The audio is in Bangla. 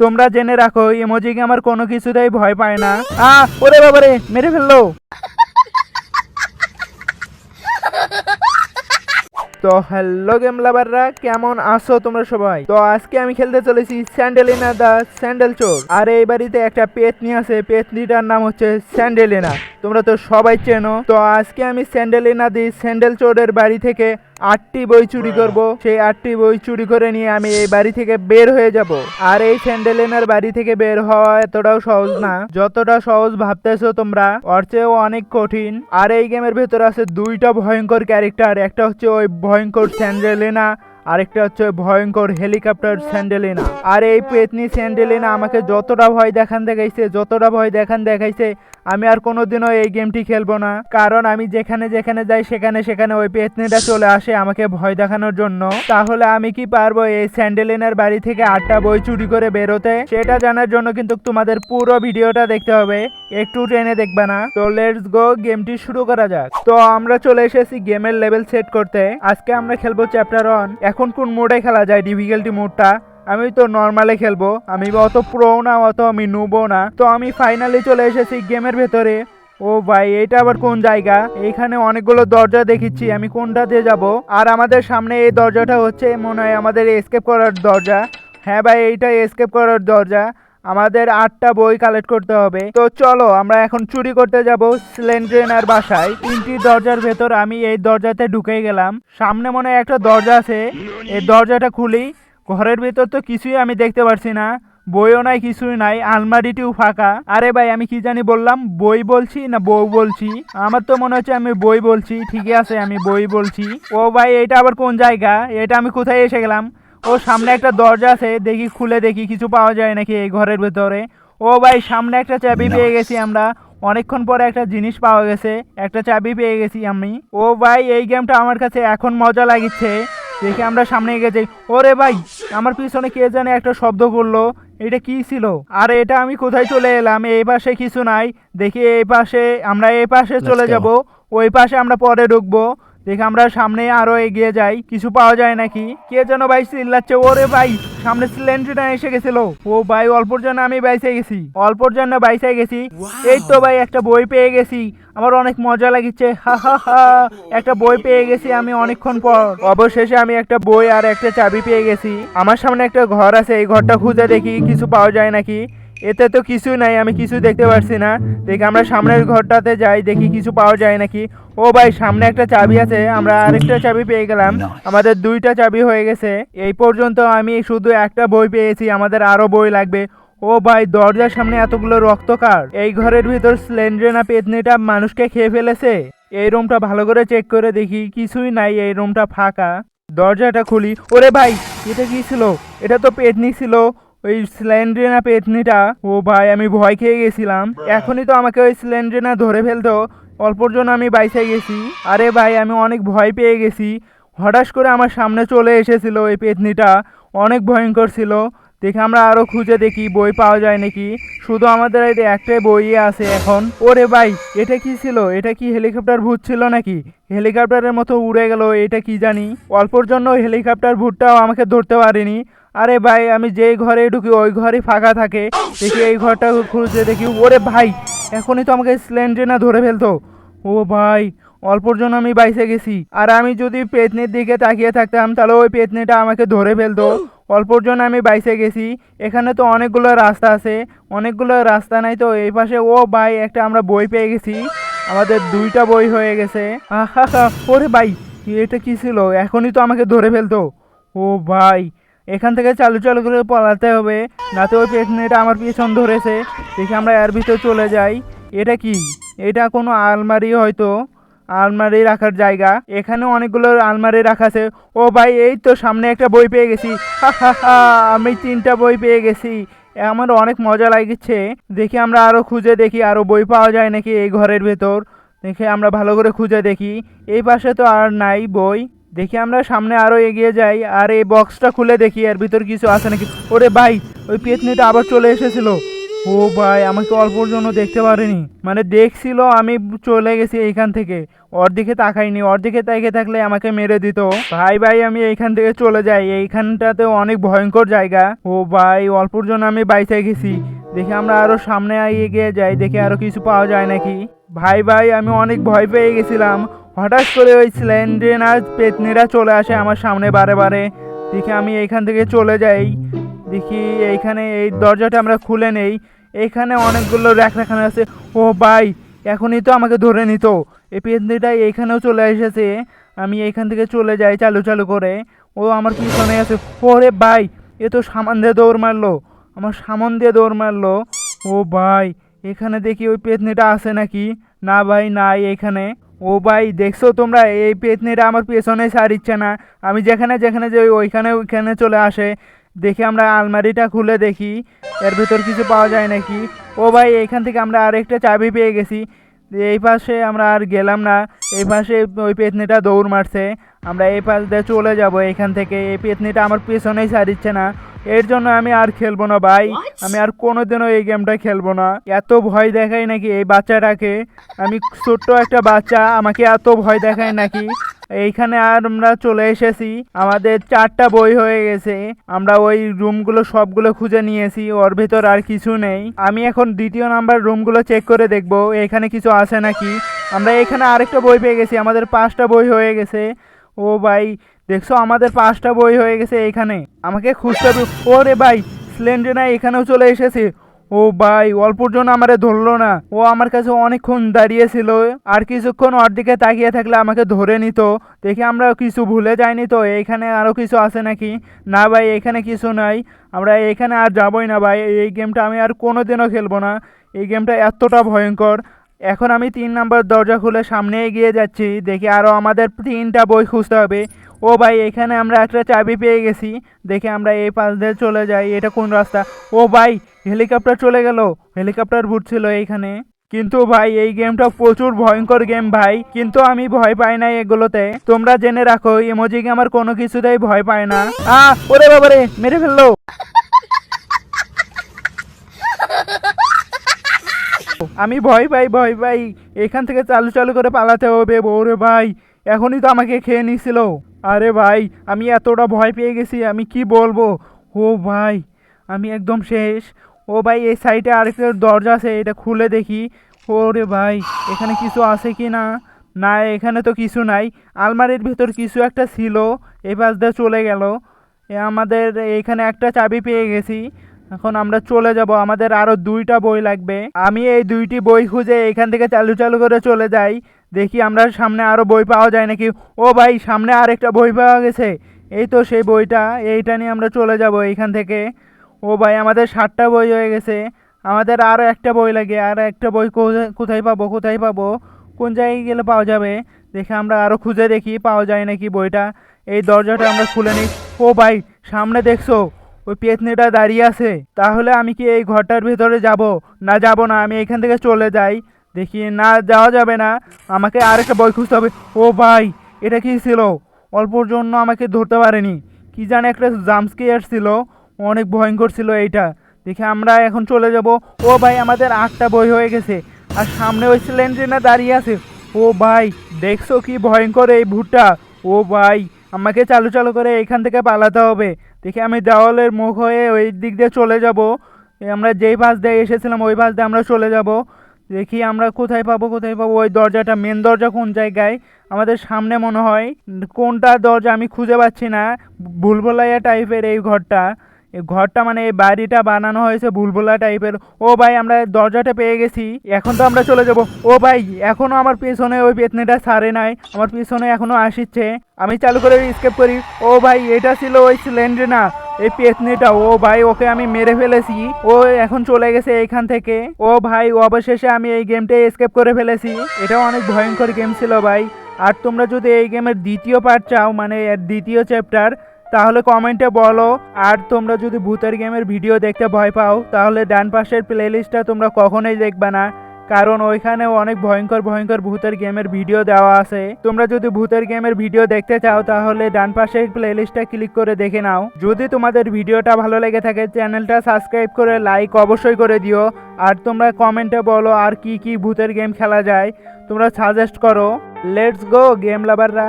তোমরা জেনে রাখো ইমোজি আমার কোনো কিছুতেই ভয় পায় না। আ ওরে বাবারে, মেরে ফেলল। তো হ্যালো গেম লাভাররা, কেমন আছো তোমরা সবাই? তো আজকে আমি খেলতে চলেছি স্যান্ডেলিনা দা স্যান্ডেল চোর। আর এই বাড়িতে একটা পেতনি আছে, পেতনিটার নাম হচ্ছে স্যান্ডেলিনা। তোমরা তো সবাই চেনো। তো আজকে আমি স্যান্ডেলিনা দি স্যান্ডেল চোরের বাড়ি থেকে আটটি বই চুরি করব। সেই আটটি বই চুরি করে নিয়ে আমি এই বাড়ি থেকে বের হয়ে যাব। আর এই স্যান্ডেলিনার বাড়ি থেকে বের হওয়া এতটাও সহজ না। যতটা সহজ ভাবতেছো তোমরা ওর চেয়েও অনেক কঠিন। আর এই গেমের ভেতরে আছে দুইটা ভয়ঙ্কর ক্যারেক্টার। একটা হচ্ছে ওই ভয়ঙ্কর স্যান্ডেলিনা আরেকটা হচ্ছে ভয়ঙ্কর হেলিকপ্টার স্যান্ডেলিনা। আর এই পেতনি স্যান্ডেলিনা আমাকে যতটা ভয় দেখান দেখাইছে, যতটা ভয় দেখান দেখাইছে, আমি আর কোনোদিনও এই গেমটি খেলব না। কারণ আমি যেখানে যেখানে যাই, সেখানে সেখানে ওই পেতনিটা চলে আসে আমাকে ভয় দেখানোর জন্য। তাহলে আমি কি পারব এই স্যান্ডেলিনার বাড়ি থেকে আটটা বই চুরি করে বেরোতে? সেটা জানার জন্য কিন্তু তোমাদের পুরো ভিডিওটা দেখতে হবে। একটু ট্রেনে দেখবে না? তো লেটস গো, গেমটি শুরু করা যাক। তো আমরা চলে এসেছি গেমের লেভেল সেট করতে। আজকে আমরা খেলব চ্যাপ্টার ওয়ান। এখন কোন মোডে খেলা যায়? ডিফিকাল্টি মোডটা। আমি তো নর্মালে খেলব। আমি অত প্রো না, অত আমি নুবো না। তো আমি ফাইনালি চলে এসেছি গেমের ভেতরে। ও ভাই এটা আবার কোন জায়গা? এখানে অনেকগুলো দরজা দেখিচ্ছি আমি কোনটা দিয়ে যাব? আর আমাদের সামনে এই দরজাটা হচ্ছে মনে হয় আমাদের এসকেপ করার দরজা। হ্যাঁ ভাই, এইটা এসকেপ করার দরজা। আমাদের আটটা বই কালেক্ট করতে হবে। তো চলো, আমরা এখন চুরি করতে যাব স্লেন্ড্রেনার বাসায়। তিনটি দরজার ভেতর আমি এই দরজাতে ঢুকে গেলাম। সামনে মনে একটা দরজা আছে। এই দরজাটা খুলি। ঘরের ভেতর তো কিছুই আমি দেখতে পারছি না। বইও নাই, কিছুই নাই। আলমারিটিও ফাঁকা। আরে ভাই, আমি কি জানি বললাম? বই বলছি না বউ বলছি? আমার তো মনে হচ্ছে আমি বই বলছি। ঠিকই আছে, আমি বই বলছি। ও ভাই এটা আবার কোন জায়গা? এটা আমি কোথায় এসে গেলাম? ও সামনে একটা দরজা আছে দেখি খুলে দেখি কিছু পাওয়া যায় নাকি এই ঘরের ভেতরে? ও ভাই সামনে একটা চাবি পেয়ে গেছি আমরা। অনেকক্ষণ পরে একটা জিনিস পাওয়া গেছে একটা চাবি পেয়ে গেছি আমি। ও ভাই এই গেমটা আমার কাছে এখন মজা লাগিচ্ছে। দেখি আমরা সামনে এগিয়ে যাই। ওরে ভাই আমার পিছনে কে জানে একটা শব্দ করল। এটা কি ছিল? আর এটা আমি কোথায় চলে এলাম? এই পাশে কিছু নাই। দেখি এই পাশে আমরা এই পাশে চলে. যাব। ওই পাশে আমরা পরে ঢুকবো। দেখি আমরা সামনে আরও এগিয়ে যাই। কিছু পাওয়া যায় নাকি? কে যেন ভাই চিল্লাচ্ছে ওরে ভাই! সামনে সিলিন্ডারটা এসে গেছিল। ও ভাই অল্পর জন্য আমি বাইসে গেছি। অল্পর জন্য বাইসে গেছি। এই তো ভাই একটা বই পেয়ে গেছি। আমার অনেক মজা লাগিচ্ছে। হা হা হা! একটা বই পেয়ে গেছি আমি অনেকক্ষণ পর। অবশেষে আমি একটা বই আর একটা চাবি পেয়ে গেছি। আমার সামনে একটা ঘর আছে এই ঘরটা খুঁজে দেখি কিছু পাওয়া যায় নাকি? এতে তো কিছু নাই আমি কিছু দেখতে পারছি না। দেখি আমরা সামনের ঘরটাতে যাই দেখি কিছু পাওয়া যায় নাকি। ও ভাই সামনে একটা চাবি আছে আমরা আরেকটা চাবি পেয়ে গেলাম। আমাদের দুইটা চাবি হয়ে গেছে। এই পর্যন্ত আমি শুধু একটা বই পেয়েছি আমাদের আরও বই লাগবে। ও ভাই দরজার সামনে এতগুলো রক্তকার এই ঘরের ভিতর স্লেন্ড্রেনা পেতনিটা মানুষকে খেয়ে ফেলেছে? এই রুমটা ভালো করে চেক করে দেখি কিছুই নাই এই রুমটা ফাঁকা। দরজাটা খুলি। ওরে ভাই এটা কি ছিল? এটা তো পেতনি ছিল। ওই স্লেন্ড্রেনা পেতনিটা ও ভাই আমি ভয় খেয়ে গেছিলাম। এখনই তো আমাকে ওই স্লেন্ড্রেনা ধরে ফেলতো। অল্পর জন্য আমি বাইসে গেছি। আরে ভাই আমি অনেক ভয় পেয়ে গেছি। হঠাৎ করে আমার সামনে চলে এসেছিল ওই পেতনিটা। অনেক ভয়ঙ্কর ছিল। দেখে আমরা আরও খুঁজে দেখি, বই পাওয়া যায় নাকি? শুধু আমাদের এই একটাই বই আছে এখন। ওরে ভাই, এটা কি ছিল? এটা কি হেলিকপ্টার ভূত ছিল নাকি? হেলিকপ্টারের মতো উড়ে গেল, এটা কি জানি? অল্পর জন্য হেলিকপ্টার ভূতটাও আমাকে ধরতে পারেনি। আরে ভাই, আমি যেই ঘরে ঢুকি, ওই ঘরই ফাঁকা থাকে। দেখি এই ঘরটা খুঁজে দেখি। ওরে ভাই, এখনই তো আমাকে স্লেন্ড্রেনা ধরে ফেলতো। ও ভাই অল্পর জন্য আমি বাইসে গেছি। আর আমি যদি পেতনির দিকে তাকিয়ে থাকতাম, তাহলে ওই পেতনিটা আমাকে ধরে ফেলতো। অল্পর জন্য আমি বাইসে গেছি। এখানে তো অনেকগুলো রাস্তা আছে। অনেকগুলো রাস্তা নাই তো, এই পাশে ও ভাই একটা আমরা বই পেয়ে গেছি। আমাদের দুইটা বই হয়ে গেছে। আহা হা ওরে ভাই এটা কি ছিল? এখনই তো আমাকে ধরে ফেলতো। ও ভাই এখান থেকে চালু চালু করে পালাতে হবে, নাতে ওই পেছনেটা আমার পিছন ধরেছে। দেখি আমরা এর ভিতরে চলে যাই। এটা কি? এটা কোনো আলমারি হয়তো। আলমারি রাখার জায়গা। এখানে অনেকগুলো আলমারি রাখা আছে। ও ভাই, এই তো সামনে একটা বই পেয়ে গেছি। আমি তিনটা বই পেয়ে গেছি। আমার অনেক মজা লাগছে। দেখি আমরা আরও খুঁজে দেখি আরও বই পাওয়া যায় নাকি এই ঘরের ভেতর। দেখে আমরা ভালো করে খুঁজে দেখি। এই পাশে তো আর নাই বই। দেখি আমরা সামনে আরও এগিয়ে যাই। আর এই বক্সটা খুলে দেখি, এর ভিতর কিছু আছে নাকি? ওরে ভাই, ওই পেতনিটা আবার চলে এসেছিল। ও ভাই, আমাকে অল্পর জন্য দেখতে পারেনি। মানে দেখছিল, আমি চলে গেছি এইখান থেকে। ওর দিকে তাকাইনি ওর দিকে তাকিয়ে থাকলে আমাকে মেরে দিত। ভাই ভাই, আমি এইখান থেকে চলে যাই। এইখানটাতে অনেক ভয়ঙ্কর জায়গা। ও ভাই, অল্পর জন্য আমি বাইসে গেছি। দেখি আমরা আরও সামনে এগিয়ে যাই। দেখি আরও কিছু পাওয়া যায় নাকি? ভাই ভাই, আমি অনেক ভয় পেয়ে গেছিলাম। হঠাৎ করে ওই স্লেন্ড্রেনার পেতনিরা চলে আসে আমার সামনে বারে বারে। দেখে আমি এইখান থেকে চলে যাই। দেখি এইখানে এই দরজাটা আমরা খুলে নেই। এইখানে অনেকগুলো র্যাক রাখানো আছে। ও ভাই, এখনই তো আমাকে ধরে নিত। এই পেতনিটা এইখানেও চলে এসেছে। আমি এইখান থেকে চলে যাই চালু চালু করে। ও আমার পিছনে আছে। ওরে ভাই, এ তো সামান দিয়ে দৌড় মারলো। আমার সামন দিয়ে দৌড় মারলো। ও ভাই, এখানে দেখি ওই পেতনিটা আছে নাকি? না ভাই, নাই এখানে। ও ভাই, দেখছ তোমরা? এই পেতনিটা আমার পেছনে সারিচ্ছে না। আমি যেখানে যেখানে যে ওইখানে ওইখানে চলে আসে। দেখি আমরা আলমারিটা খুলে দেখি, এর ভিতর কিছু পাওয়া যায় নাকি? ও ভাই, এখান থেকে আমরা আরেকটা চাবি পেয়ে গেছি। এই পাশে আমরা আর গেলাম না, এই পাশে ওই পেতনিটা দৌড় মারছে। আমরা এই পাশ দিয়ে চলে যাব এখান থেকে। এই পেতনিটা আমার পেছনেই সারিচ্ছে না। এর জন্য আমি আর খেলব না ভাই। আমি আর কোনোদিনও এই গেমটা খেলব না। এত ভয় দেখায় নাকি এই বাচ্চাটাকে? আমি ছোট্ট একটা বাচ্চা আমাকে এত ভয় দেখায় নাকি? এইখানে আর আমরা চলে এসেছি। আমাদের চারটা বই হয়ে গেছে। আমরা ওই রুমগুলো সবগুলো খুঁজে নিয়েছি। ওর ভেতর আর কিছু নেই। আমি এখন দ্বিতীয় নাম্বার রুমগুলো চেক করে দেখব। এখানে কিছু আছে নাকি? আমরা এখানে আরেকটা বই পেয়ে গেছি। আমাদের পাঁচটা বই হয়ে গেছে। ও ভাই দেখছ, আমাদের পাঁচটা বই হয়ে গেছে এখানে। আমাকে খুঁজতে হবে। ওরে ভাই স্লেন্ডেনা এখানেও চলে এসেছে। ও ভাই, অল্পর জন্য আমারে ধরলো না। ও আমার কাছে অনেকক্ষণ দাঁড়িয়েছিল। আর কিছুক্ষণ ওর দিকে তাকিয়ে থাকলে আমাকে ধরে নিত। দেখি আমরা কিছু ভুলে যাইনি তো এইখানে আরও কিছু আছে নাকি? না ভাই, এখানে কিছু নাই। আমরা এখানে আর যাবোই না ভাই। এই গেমটা আমি আর কোনো দিনও খেলব না। এই গেমটা এতটা ভয়ঙ্কর। এখন আমি তিন নম্বর দরজা খুলে সামনে এগিয়ে যাচ্ছি। দেখি আরও আমাদের তিনটা বই খুঁজতে হবে। ও ভাই, এখানে আমরা একটা চাবি পেয়ে গেছি। দেখে আমরা এই পাশ দিয়ে চলে যাই, এটা কোন রাস্তা? ও ভাই, হেলিকপ্টার চলে গেল। হেলিকপ্টার ঘুরছিল এইখানে। কিন্তু ভাই, এই গেমটা প্রচুর ভয়ঙ্কর গেম ভাই। কিন্তু আমি ভয় পাই না এগুলোতে। তোমরা জেনে রাখো, ইমোজি আমার কোনো কিছুতেই ভয় পায় না। আ, ওরে বাবারে, মেরে ফেলল। আমি ভয় পাই ভয় পাই। এখান থেকে চালু চালু করে পালাতে হবে, ওরে ভাই। এখনই তো আমাকে খেয়ে নিছিল। আরে ভাই, আমি এতটা ভয় পেয়ে গেছি, আমি কি বলব? ও ভাই, আমি একদম শেষ। ও ভাই, এই সাইডে আরেকটা দরজা আছে, এটা খুলে দেখি। ওরে ভাই, এখানে কিছু আছে কি না? না, এখানে তো কিছু নাই। আলমারির ভেতর কিছু একটা ছিল এই পাশ দিয়ে চলে গেল। এ আমাদের এখানে একটা চাবি পেয়ে গেছি। এখন আমরা চলে যাব, আমাদের আরও দুইটা বই লাগবে। আমি এই দুইটি বই খুঁজে এখান থেকে চালু চালু করে চলে যাই। দেখি আমরা সামনে আরও বই পাওয়া যায় নাকি? ও ভাই, সামনে আরেকটা বই পাওয়া গেছে। এই তো সেই বইটা, এইটা নিয়ে আমরা চলে যাব এইখান থেকে। ও ভাই, আমাদের ষাটটা বই হয়ে গেছে। আমাদের আরও একটা বই লাগে, আর একটা বই কোথায়- কোথায় পাবো কোথায় পাবো? কোন জায়গায় গেলে পাওয়া যাবে? দেখে আমরা আরও খুঁজে দেখি পাওয়া যায় নাকি বইটা। এই দরজাটা আমরা খুলে নিই। ও ভাই, সামনে দেখছ? ওই পেতনিটা দাঁড়িয়ে আছে। তাহলে আমি কি এই ঘরটার ভেতরে যাব? না যাব না, আমি এখান থেকে চলে যাই। দেখি না যাওয়া যাবে না। আমাকে আরেকটা বই খুঁজতে হবে। ও ভাই, এটা কি ছিল? অল্পর জন্য আমাকে ধরতে পারেনি। কি জানে একটা জাম্পস্কেয়ার ছিল। অনেক ভয়ঙ্কর ছিল এইটা। দেখে আমরা এখন চলে যাব। ও ভাই, আমাদের আটটা বই হয়ে গেছে। আর সামনে ওই সিলিন্ডার দাঁড়িয়ে আছে। ও ভাই, দেখছ কি ভয়ঙ্কর এই ভুট্টা ও ভাই, আমাকে চালু চালু করে এখান থেকে পালাতে হবে। দেখে আমি দেওয়ালের মুখ হয়ে ওই দিক দিয়ে চলে যাব। আমরা যেই পাশ দিয়ে এসেছিলাম, ওই পাশ দিয়ে আমরা চলে যাব। দেখি আমরা কোথায় পাবো কোথায় পাবো। ওই দরজাটা মেন দরজা কোন জায়গায়? আমাদের সামনে মনে হয় কোনটা দরজা আমি খুঁজে পাচ্ছি না। ভুলভুলাইয়া টাইপের এই ঘরটা। এই ঘরটা মানে এই বাড়িটা বানানো হয়েছে ভুলভুলা টাইপের ও ভাই, আমরা দরজাটা পেয়ে গেছি। এখন তো আমরা চলে যাব। ও ভাই, এখনও আমার পেছনে ওই পেতনিটা সারে নাই। আমার পেছনে এখনও আসিচ্ছে। আমি চালু করে স্কেপ করি। ও ভাই, এটা ছিল ওই সিলিন্ডার এই পেতনিটা, ও ভাই, ওকে আমি মেরে ফেলেছি। ও এখন চলে গেছে এইখান থেকে। ও ভাই, অবশেষে আমি এই গেমটা স্কেপ করে ফেলেছি। এটা অনেক ভয়ঙ্কর গেম ছিল ভাই। আর তোমরা যদি এই গেমের দ্বিতীয় পার্ট চাও মানে দ্বিতীয় চ্যাপ্টার তাহলে কমেন্টে বলো। আর তোমরা যদি ভূতের গেমের ভিডিও দেখতে ভয় পাও, তাহলে ডান পাশের প্লেলিস্টটা তোমরা কখনোই দেখবে না। কারণ ওইখানে অনেক ভয়ঙ্কর ভয়ঙ্কর ভূতের গেমের ভিডিও দেওয়া আছে। তোমরা যদি ভূতের গেমের ভিডিও দেখতে চাও, তাহলে ডান পাশে প্লেলিস্টটা ক্লিক করে দেখে নাও। যদি তোমাদের ভিডিওটা ভালো লেগে থাকে চ্যানেলটা সাবস্ক্রাইব করে লাইক অবশ্যই করে দিও। আর তোমরা কমেন্টে বলো, আর কি কি ভূতের গেম খেলা যায়। তোমরা সাজেস্ট করো। Let's go game লাভাররা